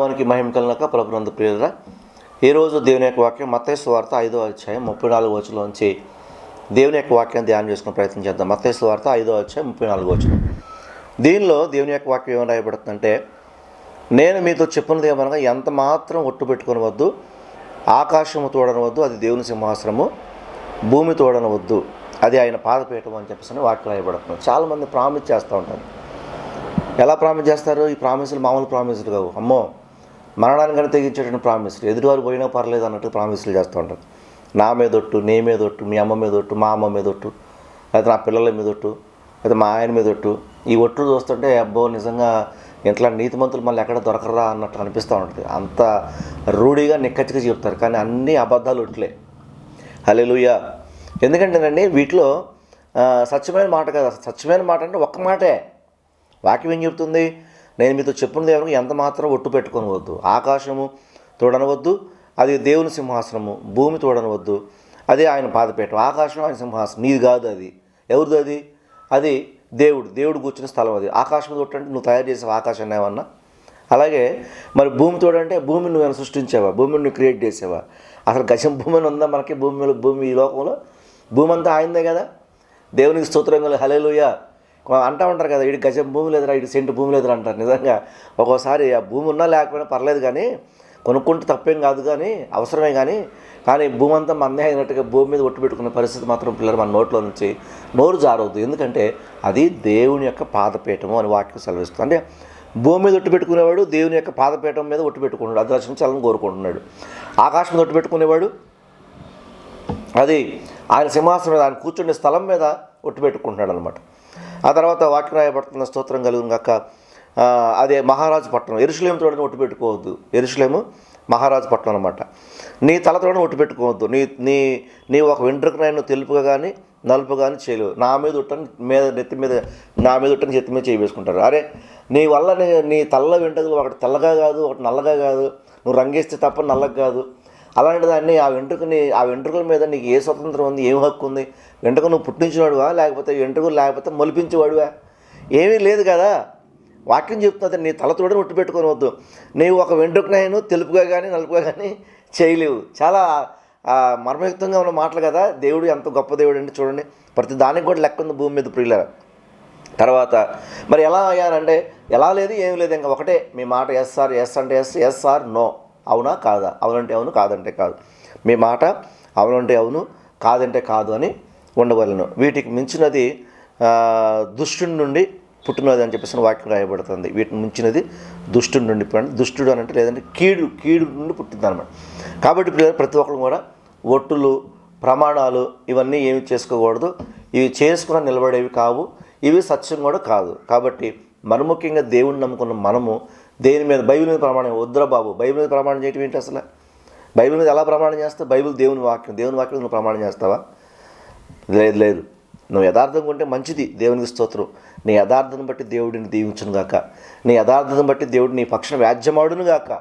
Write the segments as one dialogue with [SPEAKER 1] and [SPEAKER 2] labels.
[SPEAKER 1] మనకి మహిమ కలిగినాక ప్రభునందు ప్రియుల ఈరోజు దేవుని యొక్క వాక్యం మత్తేసు వార్త ఐదో అధ్యాయం ముప్పై నాలుగు వచ్చులోంచి దేవుని యొక్క వాక్యాన్ని ధ్యానం చేసుకునే ప్రయత్నం చేద్దాం. మత్తేసు వార్త ఐదో అధ్యాయం ముప్పై నాలుగు వచ్చిన దీనిలో దేవుని యొక్క వాక్యం ఏమైనా రాయబడుతుందంటే నేను మీతో చెప్పినది ఏమనగా ఎంత మాత్రం ఒట్టు పెట్టుకునవద్దు ఆకాశము తోడనవద్దు అది దేవుని సింహాసనము భూమి తోడనవద్దు అది ఆయన పాదపీఠం అని చెప్పేసి వాక్యం రాయబడుతుంది. చాలామంది ప్రామిస్ చేస్తూ ఉంటారు. ఎలా ప్రామిస్ చేస్తారు? ఈ ప్రామిసులు మామూలు ప్రామిసులు కావు. అమ్మో మరణాన్ని కనుక తెగించేటువంటి ప్రామిసులు ఎదుటివారు పోయినా పర్లేదు అన్నట్టు ప్రామిసులు చేస్తూ ఉంటారు. నా మీదొట్టు నీ మీదొట్టు మీ అమ్మ మీదొట్టు మా అమ్మ మీదొట్టు లేకపోతే నా పిల్లల మీదొట్టు లేకపోతే మా ఆయన మీదొట్టు ఈ ఒట్టు చూస్తుంటే అబ్బో నిజంగా ఇంట్లో నీతిమంతులు మళ్ళీ ఎక్కడ దొరకరా అన్నట్టు అనిపిస్తూ ఉంటుంది. అంత రూఢిగా నిక్కచ్చిగా చెప్తారు. కానీ అన్ని అబద్ధాలు ఒట్లే. హలెలుయ ఎందుకంటేనండి వీటిలో సత్యమైన మాట కదా. సత్యమైన మాట అంటే ఒక్క మాటే. వాక్యం ఏం చెప్తుంది? నేను మీతో చెప్పున్నది ఎవరికి ఎంత మాత్రం ఒట్టు పెట్టుకొనవద్దు ఆకాశము తోడనవద్దు అది దేవుని సింహాసనము భూమి తోడనవద్దు అదే ఆయన పాదపీఠం. ఆకాశం ఆయన సింహాసనం నీది కాదు అది. ఎవరిది అది? అది దేవుడు. దేవుడు కూర్చున్న స్థలం అది. ఆకాశం తోటంటే నువ్వు తయారు చేసావు ఆకాశాన్ని ఏమన్నా? అలాగే మరి భూమి తోడంటే భూమిని నువ్వు సృష్టించావా? భూమిని నువ్వు క్రియేట్ చేసావా? అసలు గజం భూమి అని ఉందా మనకి? భూమి మీద భూమి ఈ లోకంలో? భూమి అంతా ఆయిందే కదా? దేవునికి స్తోత్రంగా హలేలుయా అంటూ ఉంటారు కదా ఇటు గజం భూమి లేదురా ఇటు సెంటు భూమి లేదురా అంటారు. నిజంగా ఒక్కోసారి ఆ భూమి ఉన్నా లేకపోయినా పర్లేదు కానీ కొనుక్కుంటే తప్పేం కాదు కానీ అవసరమే కానీ కానీ భూమి అంతా మందే అయినట్టుగా భూమి మీద ఒట్టు పెట్టుకునే పరిస్థితి మాత్రం పిల్లలు మన నోట్లో నుంచి నోరు జారవద్దు. ఎందుకంటే అది దేవుని యొక్క పాదపీఠము అని వాక్యం సెలవిస్తుంది. అంటే భూమి మీద ఒట్టు పెట్టుకునేవాడు దేవుని యొక్క పాదపీఠం మీద ఒట్టు పెట్టుకున్నాడు అది రచించాలని కోరుకుంటున్నాడు. ఆకాశం మీద ఒట్టు పెట్టుకునేవాడు అది ఆయన సింహాసనం మీద ఆయన కూర్చుండే స్థలం మీద ఒట్టు పెట్టుకుంటున్నాడు అనమాట ఆ తర్వాత వాక్యం రాయబడుతున్న స్తోత్రం కలుగును అదే మహారాజు పట్టణం. ఎరుసలేం తోడని ఒట్టు పెట్టుకోవద్దు. ఎరుసలేము మహారాజు పట్టణం అనమాట నీ తలతోడని ఒట్టు పెట్టుకోవద్దు. నీ నీ నీ ఒక వెంట్రుక తెలుపుగా కానీ నలుపు కానీ చేయలేవు. నా మీద ఉట్టని మీద నెత్తి మీద నా మీద ఉట్టని చేతి మీద చేయి వేసుకుంటారు అరే నీ వల్ల నీ తల్ల వెంట్రుకలు ఒకటి తెల్లగా కాదు ఒకటి నల్లగా కాదు. నువ్వు రంగేస్తే తప్ప నల్లగా కాదు. అలాంటి దాన్ని ఆ వెంట్రుకని ఆ వెంట్రుకల మీద నీకు ఏ స్వతంత్రం ఉంది? ఏం హక్కు ఉంది? వెంట్రుక నువ్వు పుట్టించినవాడువా లేకపోతే వెంట్రుకలు లేకపోతే మొలిపించేవాడువా? ఏమీ లేదు కదా. వాక్యం చెప్తున్నది నీ తలతోడని ఒట్టు పెట్టుకొని వద్దు. నీవు ఒక వెంట్రుకనైనా తెలుపుగా కానీ నలుపుగా కానీ చేయలేవు. చాలా మర్మయుక్తంగా ఉన్న మాటలు కదా. దేవుడు ఎంత గొప్ప దేవుడు అంటే చూడండి. ప్రతి దానికి కూడా లెక్క ఉంది భూమి మీద ప్రియుల తర్వాత మరి ఎలా అయ్యానంటే ఎలా లేదు ఏం లేదు. ఇంకా ఒకటే మీ మాట ఎస్ఆర్ ఎస్ అంటే ఎస్ ఎస్ఆర్ నో. అవునా కాదా? అవునంటే అవును కాదంటే కాదు. మీ మాట అవునంటే అవును కాదంటే కాదు అని ఉండవలను. వీటికి మించినది దుష్టుడి నుండి పుట్టినది అని చెప్పేసి వాక్యం రాయబడుతుంది. వీటిని మించినది దుష్టుడి నుండి పుట్టినది. దుష్టుడు అని అంటే లేదంటే కీడు కీడు నుండి పుట్టింది అనమాట. కాబట్టి ఇప్పుడు ప్రతి ఒక్కరు కూడా ఒట్టులు ప్రమాణాలు ఇవన్నీ ఏమి చేసుకోకూడదు. ఇవి చేసుకున్న నిలబడేవి కావు ఇవి సత్యం కూడా కాదు. కాబట్టి మరి ముఖ్యంగా దేవుణ్ణి నమ్ముకున్న మనము దేని మీద? బైబిల్ మీద ప్రమాణం వద్దురా బాబు. బైబిల్ మీద ప్రమాణం చేయటం ఏంటి అసలు? బైబిల్ మీద ఎలా ప్రమాణం చేస్తావు? బైబిల్ దేవుని వాక్యం. దేవుని వాక్యం నువ్వు ప్రమాణం చేస్తావా? లేదు లేదు. నువ్వు యథార్థంగా ఉంటే మంచిది. దేవునికి స్తోత్రం. నీ యథార్థను బట్టి దేవుడిని దీవించును గాక. నీ యథార్థను బట్టి దేవుడు నీ పక్షం వ్యాజ్యమాడును గాక.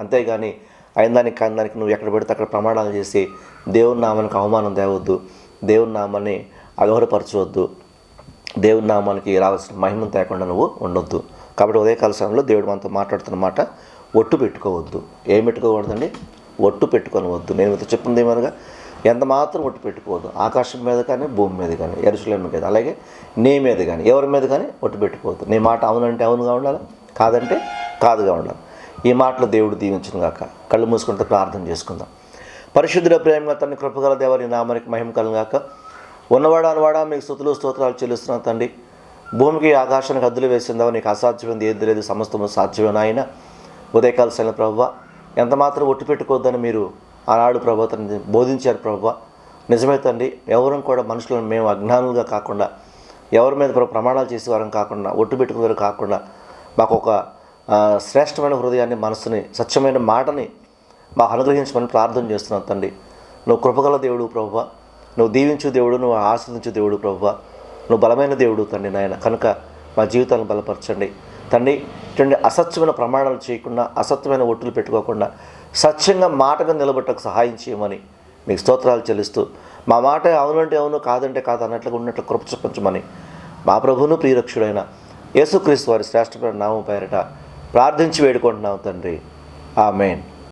[SPEAKER 1] అంతేగాని అయిన దానికి కాని దానికి నువ్వు ఎక్కడ పెడితే అక్కడ ప్రమాణాలు చేసి దేవుని నామానికి అవమానం తేవద్దు. దేవుని నామాన్ని అగౌరపరచవద్దు దేవుని నామానికి రావాల్సిన మహిమను తేకుండా నువ్వు ఉండొద్దు. కాబట్టి ఉదయకాల సమయంలో దేవుడు మనతో మాట్లాడుతున్న మాట ఒట్టు పెట్టుకోవద్దు. ఏం పెట్టుకోకూడదండి? ఒట్టు పెట్టుకోనవద్దు. నేను మీతో చెప్పింది ఏమనగా ఎంత మాత్రం ఒట్టు పెట్టుకోవద్దు. ఆకాశం మీద కానీ భూమి మీద కానీ ఎరుసలేం మీద. అలాగే నీ మీద కానీ ఎవరి మీద కానీ ఒట్టు పెట్టుకోవద్దు. నీ మాట అవునంటే అవునుగా ఉండాలి? కాదంటే కాదుగా ఉండాలి? ఈ మాటలు దేవుడు దీవించను గాక కళ్ళు మూసుకుంటే ప్రార్థన చేసుకుందాం. పరిశుద్ధుల ప్రేమగా తన కృపగల దేవరి నామానికి మహిమ కలుగాక ఉన్నవాడా అనవాడా మీకు స్థుతులు స్తోత్రాలు చెల్లిస్తున్నాను తండ్రి. భూమికి ఆకాశానికి హద్దులు వేసిందావు నీకు అసాధ్యమైంది ఏది లేదు సమస్తము సాధ్యమైన ఆయన ఉదయకాల శైల ప్రభువ ఎంత మాత్రం ఒట్టు పెట్టుకోవద్దని మీరు ఆనాడు ప్రభు బోధించారు ప్రభు నిజమే తండ్రి ఎవరం కూడా మనుషులను మేము అజ్ఞానులుగా కాకుండా ఎవరి మీద ప్రమాణాలు చేసేవారం కాకుండా ఒట్టు పెట్టుకునేవారు కాకుండా మాకు ఒక శ్రేష్టమైన హృదయాన్ని మనసుని స్వచ్ఛమైన మాటని మాకు అనుగ్రహించమని ప్రార్థన చేస్తున్నాను తండ్రి. నువ్వు కృపగల దేవుడు ప్రభువ నువ్వు దీవించు దేవుడు నువ్వు ఆస్వాదించు దేవుడు ప్రభువ నువ్వు బలమైన దేవుడు తండ్రి నాయన. కనుక మా జీవితాలను బలపరచండి. తండ్రి ఇటువంటి అసత్యమైన ప్రమాణాలు చేయకుండా అసత్యమైన ఒట్టులు పెట్టుకోకుండా సత్యంగా మాటగా నిలబెట్టకు సహాయం చేయమని మీకు స్తోత్రాలు చెల్లిస్తూ మా మాట అవునంటే అవును కాదంటే కాదు అన్నట్లుగా ఉన్నట్లు కృప చూపించమని మా ప్రభువును ప్రియరక్షుడైన యేసుక్రీస్తు వారి శ్రేష్టమైన నామం పేరిట ప్రార్థించి వేడుకుంటున్నాం తండ్రి. ఆ మెయిన్